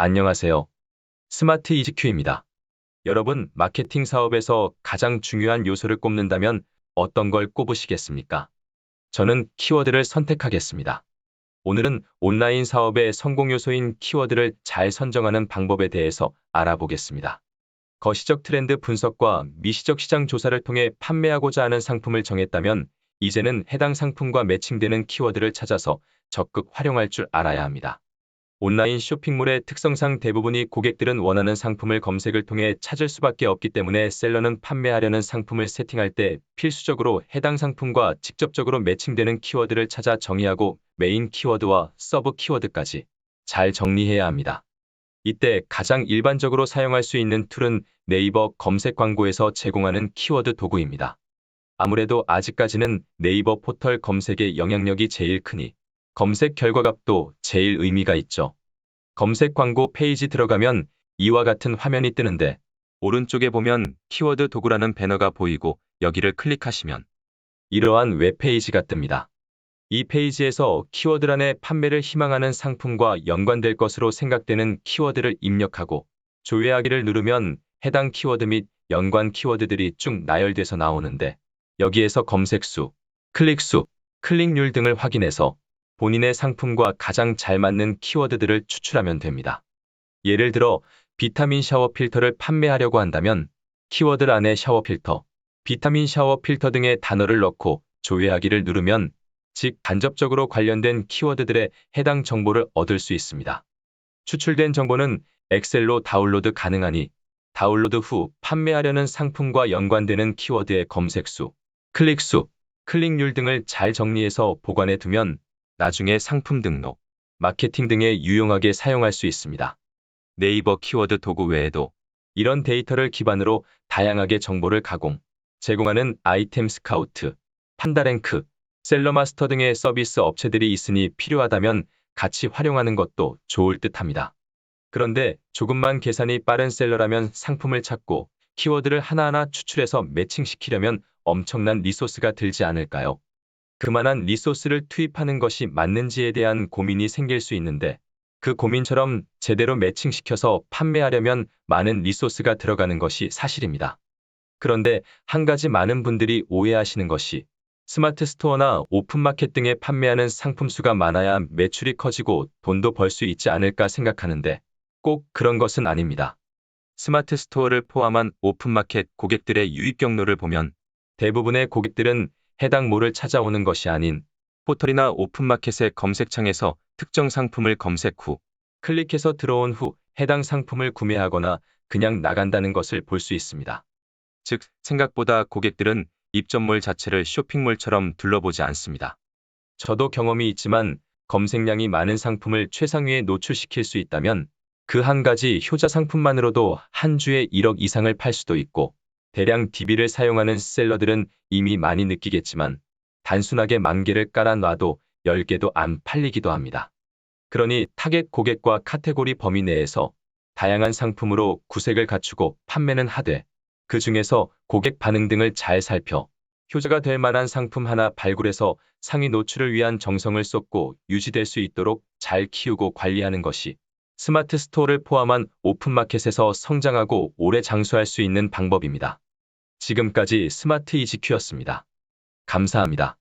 안녕하세요. 스마트 이지큐입니다. 여러분, 마케팅 사업에서 가장 중요한 요소를 꼽는다면 어떤 걸 꼽으시겠습니까? 저는 키워드를 선택하겠습니다. 오늘은 온라인 사업의 성공 요소인 키워드를 잘 선정하는 방법에 대해서 알아보겠습니다. 거시적 트렌드 분석과 미시적 시장 조사를 통해 판매하고자 하는 상품을 정했다면 이제는 해당 상품과 매칭되는 키워드를 찾아서 적극 활용할 줄 알아야 합니다. 온라인 쇼핑몰의 특성상 대부분이 고객들은 원하는 상품을 검색을 통해 찾을 수밖에 없기 때문에 셀러는 판매하려는 상품을 세팅할 때 필수적으로 해당 상품과 직접적으로 매칭되는 키워드를 찾아 정의하고 메인 키워드와 서브 키워드까지 잘 정리해야 합니다. 이때 가장 일반적으로 사용할 수 있는 툴은 네이버 검색 광고에서 제공하는 키워드 도구입니다. 아무래도 아직까지는 네이버 포털 검색의 영향력이 제일 크니 검색 결과 값도 제일 의미가 있죠. 검색 광고 페이지 들어가면 이와 같은 화면이 뜨는데 오른쪽에 보면 키워드 도구라는 배너가 보이고 여기를 클릭하시면 이러한 웹페이지가 뜹니다. 이 페이지에서 키워드란에 판매를 희망하는 상품과 연관될 것으로 생각되는 키워드를 입력하고 조회하기를 누르면 해당 키워드 및 연관 키워드들이 쭉 나열돼서 나오는데 여기에서 검색수, 클릭수, 클릭률 등을 확인해서 본인의 상품과 가장 잘 맞는 키워드들을 추출하면 됩니다. 예를 들어 비타민 샤워 필터를 판매하려고 한다면 키워드 안에 샤워 필터, 비타민 샤워 필터 등의 단어를 넣고 조회하기를 누르면 즉 간접적으로 관련된 키워드들의 해당 정보를 얻을 수 있습니다. 추출된 정보는 엑셀로 다운로드 가능하니 다운로드 후 판매하려는 상품과 연관되는 키워드의 검색수, 클릭수, 클릭률 등을 잘 정리해서 보관해 두면 나중에 상품 등록, 마케팅 등에 유용하게 사용할 수 있습니다. 네이버 키워드 도구 외에도 이런 데이터를 기반으로 다양하게 정보를 가공, 제공하는 아이템 스카우트, 판다랭크, 셀러마스터 등의 서비스 업체들이 있으니 필요하다면 같이 활용하는 것도 좋을 듯 합니다. 그런데 조금만 계산이 빠른 셀러라면 상품을 찾고 키워드를 하나하나 추출해서 매칭시키려면 엄청난 리소스가 들지 않을까요? 그만한 리소스를 투입하는 것이 맞는지에 대한 고민이 생길 수 있는데 그 고민처럼 제대로 매칭시켜서 판매하려면 많은 리소스가 들어가는 것이 사실입니다. 그런데 한 가지 많은 분들이 오해하시는 것이 스마트 스토어나 오픈마켓 등에 판매하는 상품 수가 많아야 매출이 커지고 돈도 벌 수 있지 않을까 생각하는데 꼭 그런 것은 아닙니다. 스마트 스토어를 포함한 오픈마켓 고객들의 유입 경로를 보면 대부분의 고객들은 해당 몰을 찾아오는 것이 아닌 포털이나 오픈마켓의 검색창에서 특정 상품을 검색 후 클릭해서 들어온 후 해당 상품을 구매하거나 그냥 나간다는 것을 볼 수 있습니다. 즉, 생각보다 고객들은 입점몰 자체를 쇼핑몰처럼 둘러보지 않습니다. 저도 경험이 있지만 검색량이 많은 상품을 최상위에 노출시킬 수 있다면 그 한 가지 효자 상품만으로도 한 주에 1억 이상을 팔 수도 있고 대량 DB를 사용하는 셀러들은 이미 많이 느끼겠지만 단순하게 만 개를 깔아놔도 10개도 안 팔리기도 합니다. 그러니 타겟 고객과 카테고리 범위 내에서 다양한 상품으로 구색을 갖추고 판매는 하되 그 중에서 고객 반응 등을 잘 살펴 효자가 될 만한 상품 하나 발굴해서 상위 노출을 위한 정성을 쏟고 유지될 수 있도록 잘 키우고 관리하는 것이 스마트 스토어를 포함한 오픈마켓에서 성장하고 오래 장수할 수 있는 방법입니다. 지금까지 스마트 이지큐였습니다. 감사합니다.